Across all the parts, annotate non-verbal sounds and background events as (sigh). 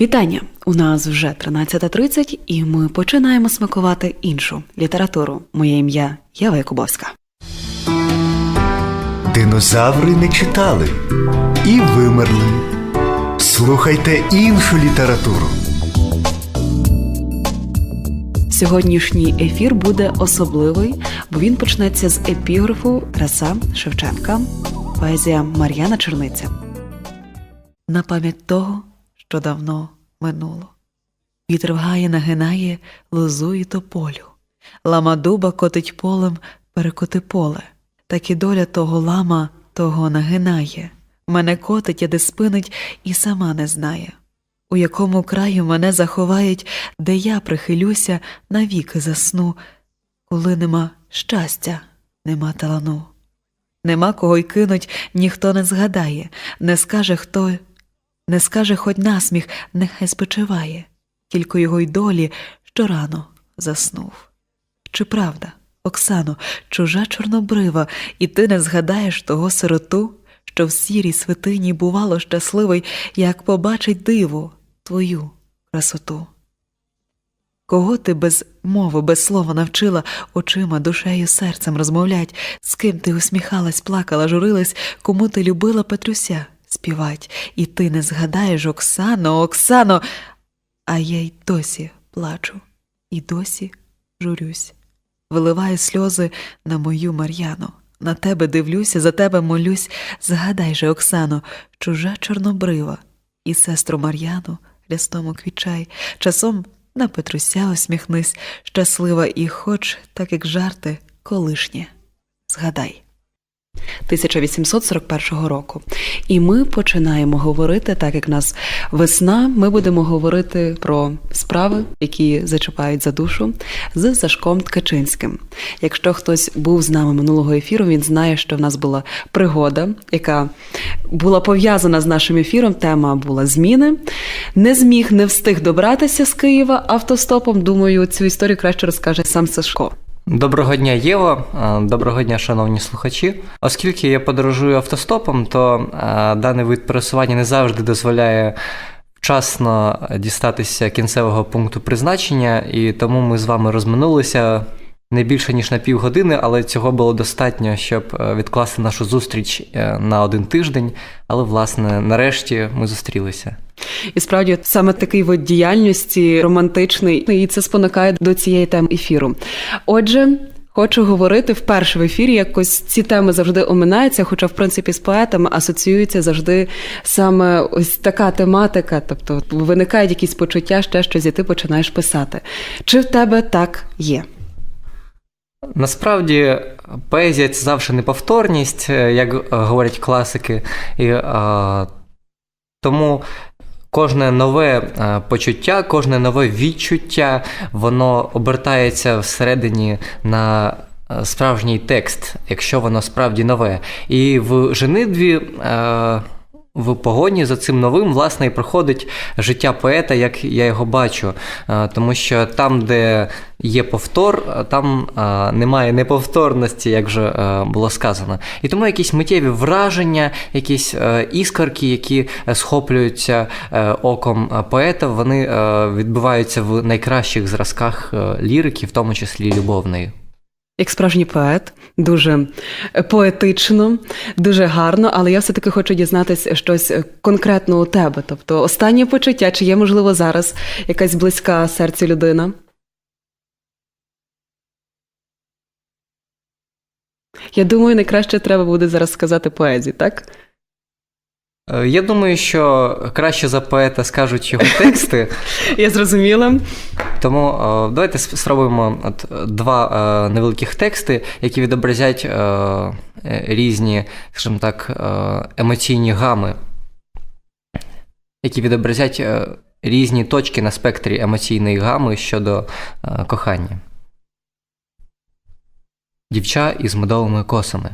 Вітання! У нас вже 13.30 і ми починаємо смакувати іншу літературу. Моє ім'я Ява Якубовська. Динозаври не читали і вимерли. Слухайте іншу літературу. Сьогоднішній ефір буде особливий, бо він почнеться з епіграфу Тараса Шевченка, поезія Мар'яна Черниця. На пам'ять того, що давно минуло. Вітер вгає нагинає лозу і тополю. Лама дуба котить полем, перекоти поле. Так і доля того лама того нагинає. Мене котить, а де спинить, і сама не знає. У якому краю мене заховають, де я прихилюся, навіки засну, коли нема щастя, нема талану. Нема кого й кинуть, ніхто не згадає, не скаже хто, не скаже хоть насміх, нехай спочиває, тільки його й долі, що рано заснув. Чи правда, Оксано, чужа чорнобрива, і ти не згадаєш того сироту, що в сірій святині бувало щасливий, як побачить диво твою красоту? Кого ти без мови, без слова навчила очима, душею, серцем розмовлять, з ким ти усміхалась, плакала, журилась, кому ти любила Петрюся співать, і ти не згадаєш Оксано, Оксано, а я й досі плачу, і досі журюсь. Виливаю сльози на мою Мар'яну. На тебе дивлюся, за тебе молюсь. Згадай же, Оксано, чужа чорнобрива, і сестру Мар'яну рястому квічай. Часом на Петруся усміхнись, щаслива і хоч, так як жарти, колишнє. Згадай. 1841 року. І ми починаємо говорити, так як нас весна, ми будемо говорити про справи, які зачіпають за душу, з Сашком Ткачинським. Якщо хтось був з нами минулого ефіру, він знає, що в нас була пригода, яка була пов'язана з нашим ефіром. Тема була зміни. Не зміг, не встиг добратися з Києва автостопом. Думаю, цю історію краще розкаже сам Сашко. Доброго дня, Єво. Е, Доброго дня, шановні слухачі. Оскільки я подорожую автостопом, то е, даний вид пересування не завжди дозволяє вчасно дістатися кінцевого пункту призначення, і тому ми з вами розминулися не більше ніж на півгодини, але цього було достатньо, щоб е, відкласти нашу зустріч на один тиждень. Але, власне, нарешті ми зустрілися. І справді саме такий вид діяльності романтичний, і це спонукає до цієї теми ефіру. Отже. Хочу говорити вперше в ефірі. Якось ці теми завжди оминаються, хоча, в принципі, з поетами асоціюється завжди саме ось така тематика. Тобто виникають якісь почуття, ще щось, і ти починаєш писати. Чи в тебе так є? Насправді, поезія це завжди неповторність, е, як е, говорять класики. І, е, тому кожне нове е, почуття, кожне нове відчуття, воно обертається всередині на е, справжній текст, якщо воно справді нове. І в женитві. В погоні за цим новим, власне, і проходить життя поета, як я його бачу. Е, Тому що там, де є повтор, е, там е, немає неповторності, як вже було сказано. І тому якісь миттєві враження, якісь іскорки, які схоплюються оком поета, вони відбуваються в найкращих зразках лірики, в тому числі любовної. Як справжній поет, дуже поетично, дуже гарно, але я все-таки хочу дізнатися щось конкретно у тебе. Тобто, останнє почуття, чи є, можливо, зараз якась близька серцю людина? Я думаю, найкраще треба буде зараз сказати поезію, так? Е, Я думаю, що краще за поета скажуть його (laughs) тексти. Я зрозуміла. Тому е, давайте спробуємо от, два е, невеликих тексти, які відобразять різні, скажімо так, емоційні гами, які відобразять різні точки на спектрі емоційної гами щодо кохання. Дівча із медовими косами.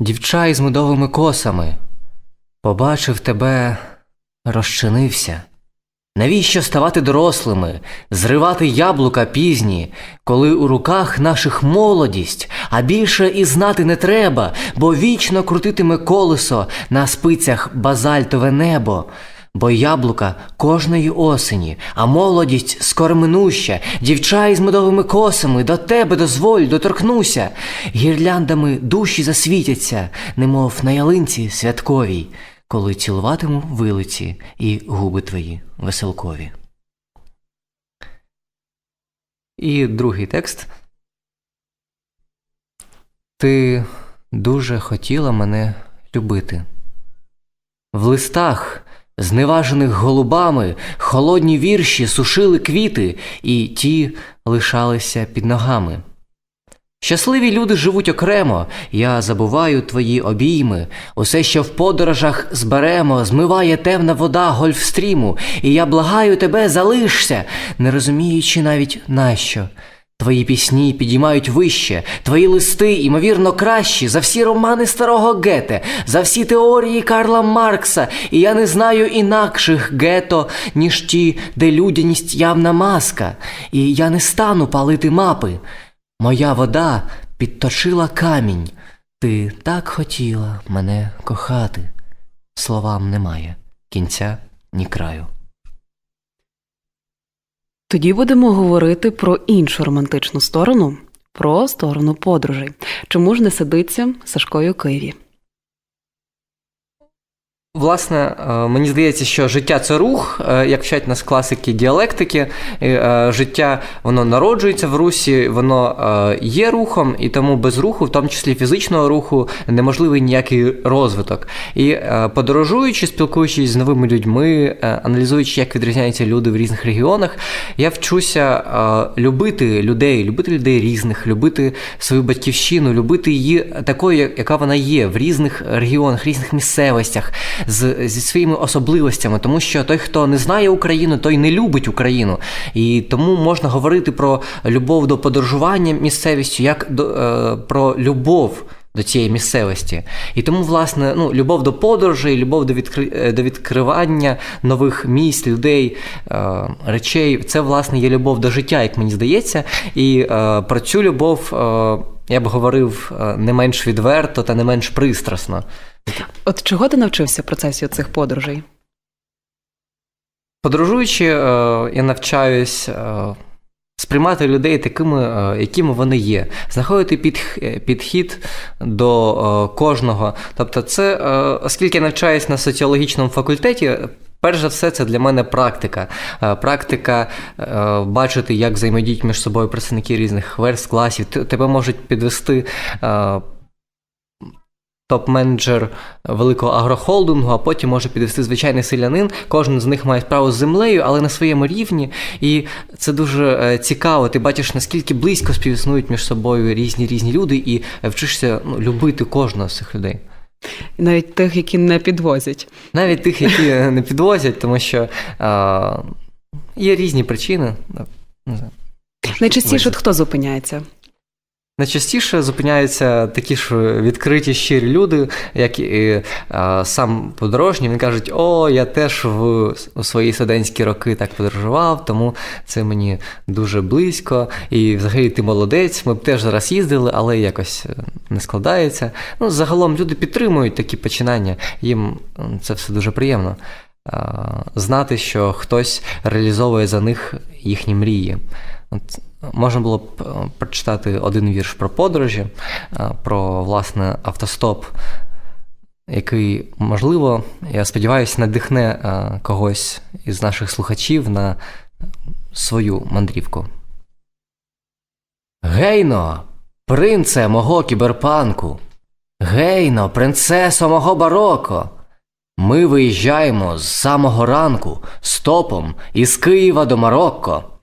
Дівча із медовими косами. Побачив тебе, розчинився. Навіщо ставати дорослими, зривати яблука пізні, коли у руках наших молодість, а більше і знати не треба, бо вічно крутитиме колесо на спицях базальтове небо, бо яблука кожної осені, а молодість скороминуща, дівча із медовими косами, до тебе дозволь, доторкнуся. Гірляндами душі засвітяться, немов на ялинці святковій, коли цілуватиму вилиці і губи твої веселкові. І другий текст. Ти дуже хотіла мене любити. В листах, зневажених голубами, холодні вірші сушили квіти, і ті лишалися під ногами. Щасливі люди живуть окремо, я забуваю твої обійми, усе, що в подорожах зберемо, змиває темна вода гольфстріму, і я благаю тебе, залишся, не розуміючи навіть нащо. Твої пісні підіймають вище, твої листи, імовірно, кращі за всі романи старого Гете, за всі теорії Карла Маркса, і я не знаю інакших гето, ніж ті, де людяність явна маска, і я не стану палити мапи. Моя вода підточила камінь. Ти так хотіла мене кохати. Словам немає кінця ні краю. Тоді будемо говорити про іншу романтичну сторону, про сторону подорожей. Чому ж не сидиться Сашкою Києві? Власне, е, мені здається, що життя це рух, е, як вчать нас класики діалектики. Е, Життя воно народжується в русі, воно є рухом, і тому без руху, в тому числі фізичного руху, неможливий ніякий розвиток. І подорожуючи, спілкуючись з новими людьми, аналізуючи, як відрізняються люди в різних регіонах, я вчуся любити людей, любити людей різних, любити свою батьківщину, любити її такою, яка вона є в різних регіонах, різних місцевостях, з, зі своїми особливостями, тому що той, хто не знає Україну, той не любить Україну. І тому можна говорити про любов до подорожування місцевістю, як до, е, про любов. До цієї місцевості. І тому, власне, ну, любов до подорожей, любов до, відкри... е, до відкривання нових місць, людей, е, речей це, власне, є любов до життя, як мені здається. І е, про цю любов е, я б говорив е, не менш відверто та не менш пристрасно. От чого ти навчився в процесі цих подорожей? Подорожуючи, е, я навчаюсь е, сприймати людей такими, е, якими вони є, знаходити підхід до кожного. Тобто, це, оскільки я навчаюсь на соціологічному факультеті. Перш за все, це для мене практика. Практика бачити, як взаємодіють між собою представники різних верст, класів. Тебе можуть підвести топ-менеджер великого агрохолдингу, а потім може підвести звичайний селянин. Кожен з них має справу з землею, але на своєму рівні. І це дуже е, цікаво. Ти бачиш, наскільки близько співіснують між собою різні різні люди, і вчишся ну, любити кожного з цих людей. Навіть тих, які не підвозять. Навіть тих, які не підвозять, тому що е, є різні причини. Знаю. Найчастіше от хто зупиняється? Найчастіше зупиняються такі ж відкриті щирі люди, як і е, сам подорожній. Він кажуть, о, я теж в у свої студентські роки так подорожував, тому це мені дуже близько. І взагалі ти молодець. Ми б теж зараз їздили, але якось е, не складається. Ну, загалом люди підтримують такі починання. Їм це все дуже приємно. Е, Знати, що хтось реалізовує за них їхні мрії. От можна було б е, прочитати один вірш про подорожі, е, про власне автостоп, який, можливо, я сподіваюся, надихне е, когось із наших слухачів на свою мандрівку. Гейно, принце мого кіберпанку. Гейно, принцесо мого бароко. Ми виїжджаємо з самого ранку стопом із Києва до Марокко.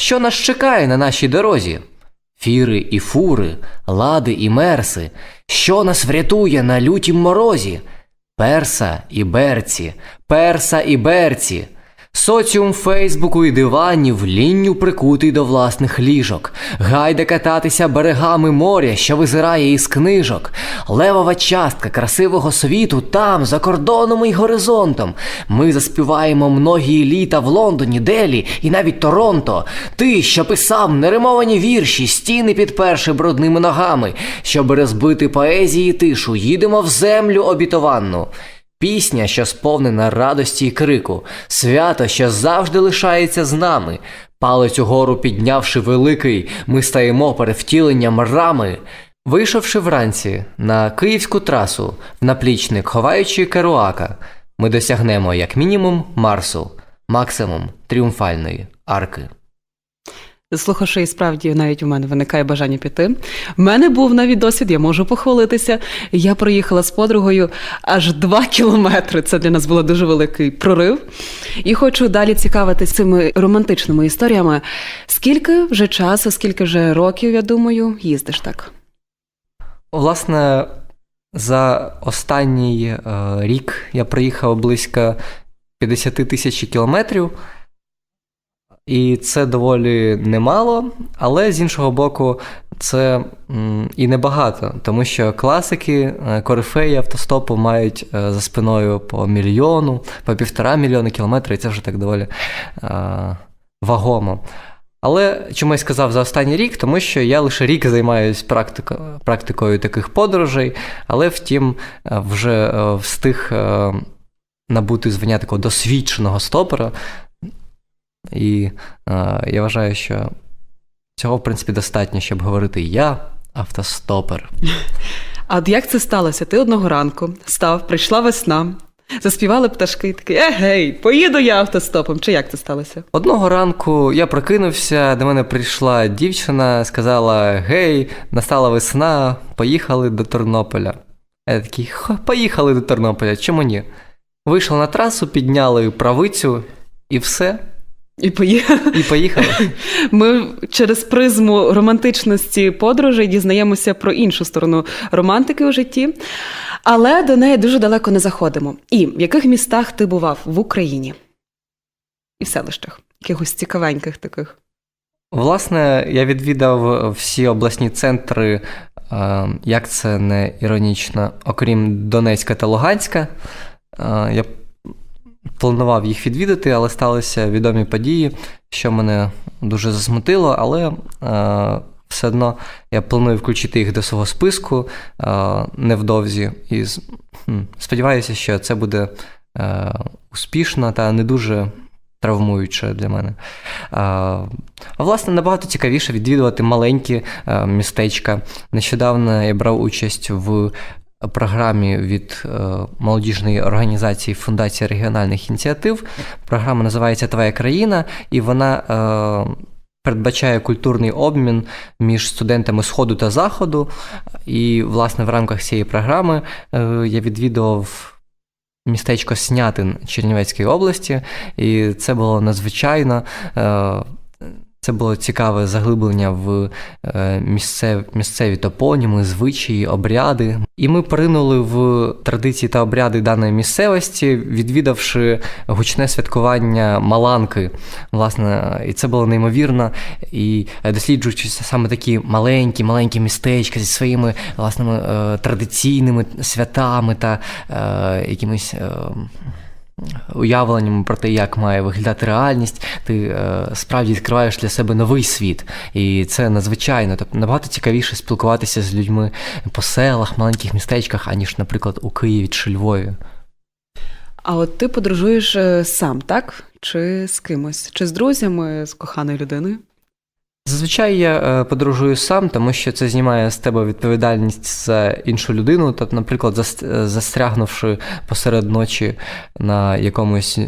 Що нас чекає на нашій дорозі? Фіри і фури, лади і мерси, що нас врятує на лютім морозі? Перса і берці, перса і берці. Соціум Фейсбуку і диванів лінню прикутий до власних ліжок. Гайде кататися берегами моря, що визирає із книжок. Левова частка красивого світу там, за кордоном і горизонтом. Ми заспіваємо многії літа в Лондоні, Делі і навіть Торонто. Ти, що писав неримовані вірші, стіни підперши брудними ногами, щоби розбити поезії тишу, їдемо в землю обітованну. Пісня, що сповнена радості і крику, свято, що завжди лишається з нами. Палець угору піднявши великий, ми стаємо перед втіленням рами. Вийшовши вранці на київську трасу, в наплічник, ховаючи керуака, ми досягнемо як мінімум Марсу, максимум тріумфальної арки. Слухавши, і справді навіть у мене виникає бажання піти. У мене був навіть досвід, я можу похвалитися. Я проїхала з подругою аж два кілометри. Це для нас було дуже великий прорив. І хочу далі цікавитися цими романтичними історіями. Скільки вже часу, скільки вже років, я думаю, їздиш так? Власне, за останній е, рік я проїхав близько 50 тисяч кілометрів, і це доволі немало, але з іншого боку, це і небагато, тому що класики, е, корифеї автостопу мають е, за спиною по мільйону, по півтора мільйона кілометрів, і це вже так доволі е, вагомо. Але чому я сказав за останній рік? Тому що я лише рік займаюся практико, практикою таких подорожей, але втім вже встиг набути звання такого досвідченого стопера. І е, я вважаю, що цього, в принципі, достатньо, щоб говорити я автостопер. А як це сталося? Ти одного ранку став, прийшла весна, заспівали пташки, такий егей, поїду я автостопом. Чи як це сталося? Одного ранку я прокинувся, до мене прийшла дівчина, сказала: Гей, настала весна, поїхали до Тернополя. Я такий, «Ха, поїхали до Тернополя, чому ні? Вийшли на трасу, підняли правицю і все, І поїхали. і (laughs) поїхали. Ми через призму романтичності подорожей дізнаємося про іншу сторону романтики у житті, але до неї дуже далеко не заходимо. І в яких містах ти бував в Україні? І в селищах, якихось цікавеньких таких. Власне, я відвідав всі обласні центри, е, як це не іронічно, окрім Донецька та Луганська. Е, Я планував їх відвідати, але сталися відомі події, що мене дуже засмутило, але е, все одно я планую включити їх до свого списку е, невдовзі. І сподіваюся, що це буде е, успішно та не дуже травмуюче для мене. А, а власне, набагато цікавіше відвідувати маленькі е, містечка. Нещодавно я брав участь в програмі від е, молодіжної організації Фундація регіональних ініціатив. Програма називається Твоя країна, і вона. Е, Передбачає культурний обмін між студентами Сходу та Заходу. І, власне, в рамках цієї програми е, я відвідував містечко Снятин Чернівецької області, і це було надзвичайно. Це було цікаве заглиблення в е, місцев, місцеві топоніми, звичаї, обряди. І ми поринули в традиції та обряди даної місцевості, відвідавши гучне святкування Маланки. Власне, і це було неймовірно. І е, досліджуючи саме такі маленькі, маленькі містечка зі своїми власними е, традиційними святами та якимись. Уявленнями про те, як має виглядати реальність, ти е, справді відкриваєш для себе новий світ. І це надзвичайно. Тобто набагато цікавіше спілкуватися з людьми по селах, маленьких містечках, аніж, наприклад, у Києві чи Львові. А от ти подорожуєш е, сам, так? Чи з кимось? Чи з друзями, з коханою людиною? Зазвичай я е, подорожую сам, тому що це знімає з тебе відповідальність за іншу людину. Тобто, наприклад, е, застрягнувши посеред ночі на якомусь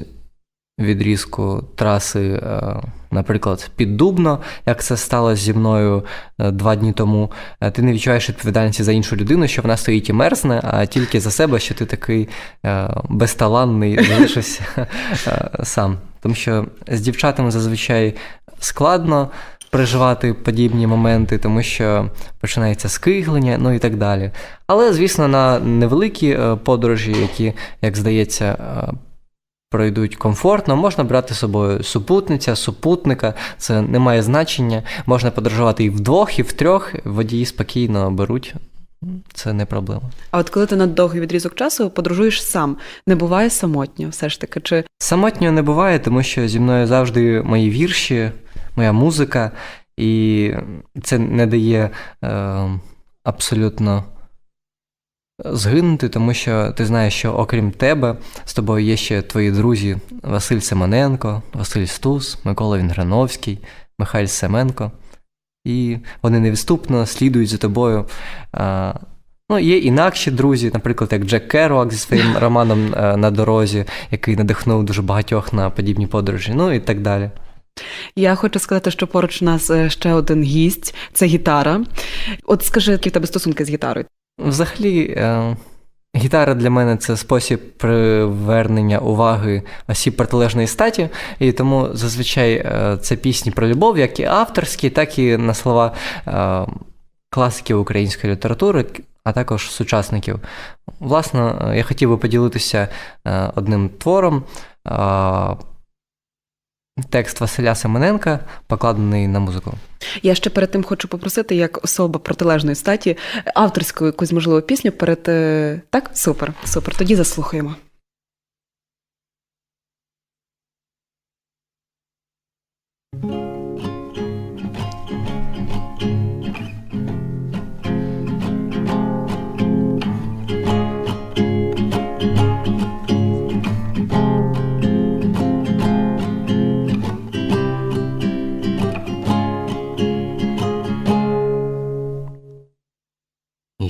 відрізку траси, е, наприклад, під Дубно, як це сталося зі мною два дні тому, ти не відчуваєш відповідальності за іншу людину, що вона стоїть і мерзне, а тільки за себе, що ти такий безталанний, (laughs) залишився сам. Тому що з дівчатами зазвичай складно переживати подібні моменти, тому що починається скиглення, ну і так далі. Але, звісно, на невеликі е, подорожі, які, як здається, е, пройдуть комфортно, можна брати з собою супутниця, супутника, це не має значення. Можна подорожувати і вдвох, і втрьох, водії спокійно беруть. Це не проблема. А от коли ти на довгий відрізок часу подорожуєш сам, не буває самотньо, все ж таки, чи Самотньо не буває, тому що зі мною завжди мої вірші, моя музика, і це не дає е, абсолютно згинути, тому що ти знаєш, що окрім тебе з тобою є ще твої друзі Василь Семененко, Василь Стус, Микола Вінграновський, Михайль Семенко. І вони невідступно слідують за тобою. А, Ну, є інакші друзі, наприклад, як Джек Керуак зі своїм (laughs) романом е, на дорозі, який надихнув дуже багатьох на подібні подорожі, ну і так далі. Я хочу сказати, що поруч у нас е, ще один гість це гітара. От скажи, які в тебе стосунки з гітарою? Взагалі, е, гітара для мене це спосіб привернення уваги осіб протилежної статі, і тому зазвичай е, це пісні про любов, як і авторські, так і на слова класиків української літератури, а також сучасників. Власне, я хотів би поділитися одним твором. Текст Василя Семененка, покладений на музику. Я ще перед тим хочу попросити, як особа протилежної статі, авторську якусь можливу пісню перед е, так? Супер, супер. Тоді заслухаємо.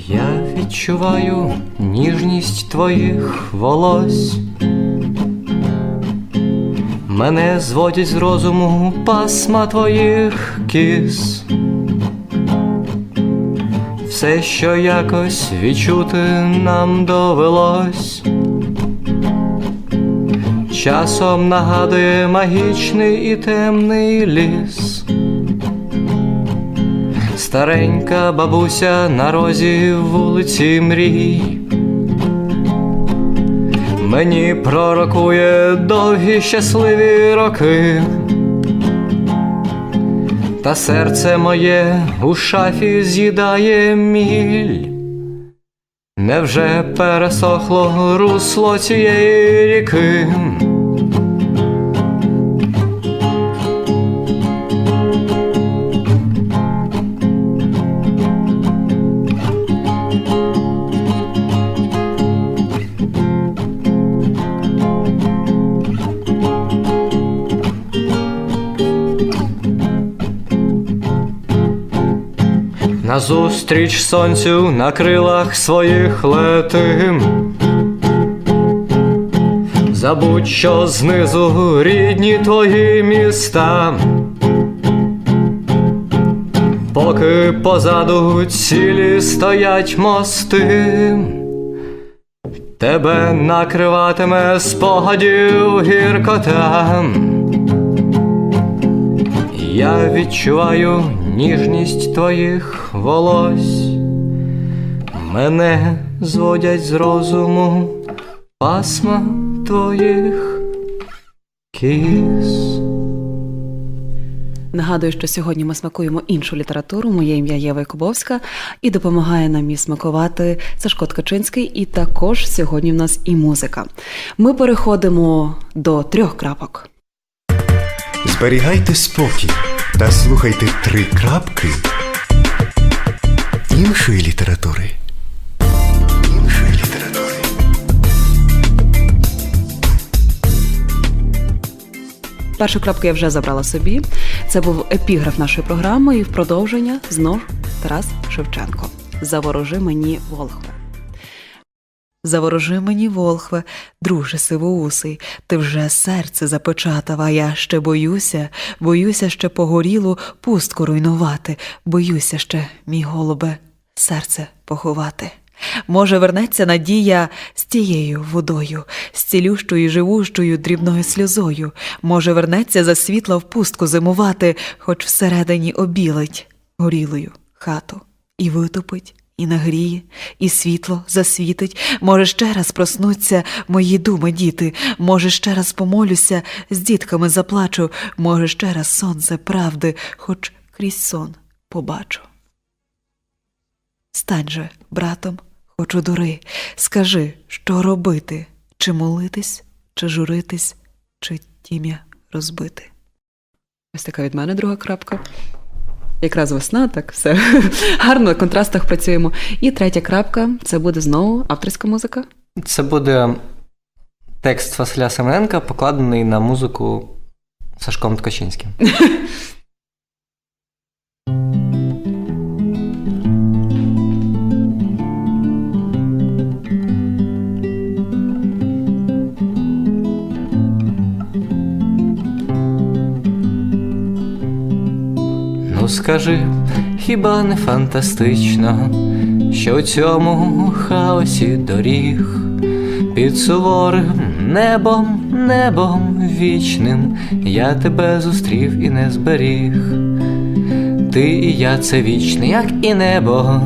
Я відчуваю ніжність твоїх волось. Мене зводять з розуму пасма твоїх кіс. Все, що якось відчути нам довелось. Часом нагадує магічний і темний ліс. Старенька бабуся на розі вулиці мрій. Мені пророкує довгі щасливі роки. Та серце моє у шафі з'їдає міль. Невже пересохло русло цієї ріки? Назустріч сонцю на крилах своїх летим. Забудь, що знизу рідні твої міста. Поки позаду цілі стоять мости, тебе накриватиме спогадів гіркота. Я відчуваю ніжність твоїх волось, мене зводять з розуму пасма твоїх кіс. Нагадую, що сьогодні ми смакуємо іншу літературу. Моє ім'я Єва Якубовська і допомагає нам її смакувати Сашко Ткачинський. І також сьогодні в нас і музика. Ми переходимо до трьох крапок. Зберігайте спокій та слухайте три крапки іншої літератури. Іншої літератури. Першу крапку я вже забрала собі. Це був епіграф нашої програми, і в продовження знов Тарас Шевченко. Заворожи мені Волхве. Заворожи мені, Волхве, друже сивоусий, ти вже серце запечатав, а я ще боюся, боюся ще погорілу пустку руйнувати, боюся ще, мій голубе, серце поховати. Може, вернеться надія з тією водою, з цілющою живущою дрібною сльозою. Може, вернеться за світла в пустку зимувати, хоч всередині обілить горілою хату і витопить, і нагріє, і світло засвітить. Може, ще раз проснуться мої думи, діти. Може, ще раз помолюся, з дітками заплачу. Може, ще раз сонце правди, хоч крізь сон побачу. Стань же, братом, хоч у дури, скажи, що робити, чи молитись, чи журитись, чи тім'я розбити. Ось така від мене друга крапка. Якраз весна, так все (laughs) гарно, на контрастах працюємо. І третя крапка це буде знову авторська музика. Це буде текст Василя Семененка, покладений на музику Сашком Ткачинським. (laughs) скажи, хіба не фантастично, що у цьому хаосі доріг під суворим небом, небом вічним я тебе зустрів і не зберіг. Ти і я це вічне, як і небо,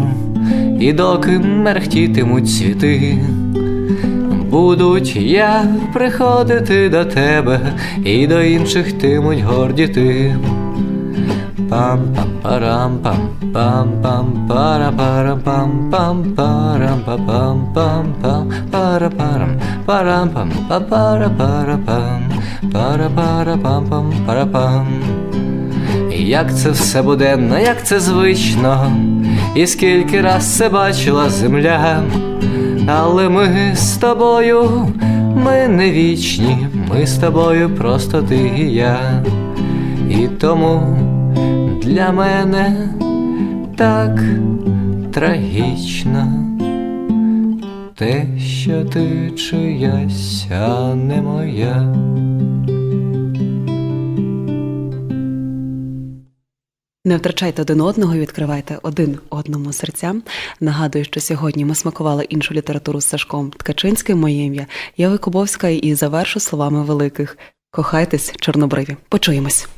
і доки мерехтітимуть світи. Будуть я приходити до тебе, і до інших тимуть гордіти. Пам пам парам пам пам пам пара пара пам пам парам па пам пам пам пара парам парам пам па пара пара пам пара пара пам пам пара пам як це все буденно, як це звично, і скільки раз це бачила земля, але ми з тобою, ми не вічні, ми з тобою просто ти і я. І тому для мене так трагічно те, що ти чиясь, а не моя. Не втрачайте один одного і відкривайте один одному серця. Нагадую, що сьогодні ми смакували іншу літературу з Сашком Ткачинським. Моє ім'я Єва Кубовська і завершу словами великих. Кохайтесь, чорнобриві. Почуємось.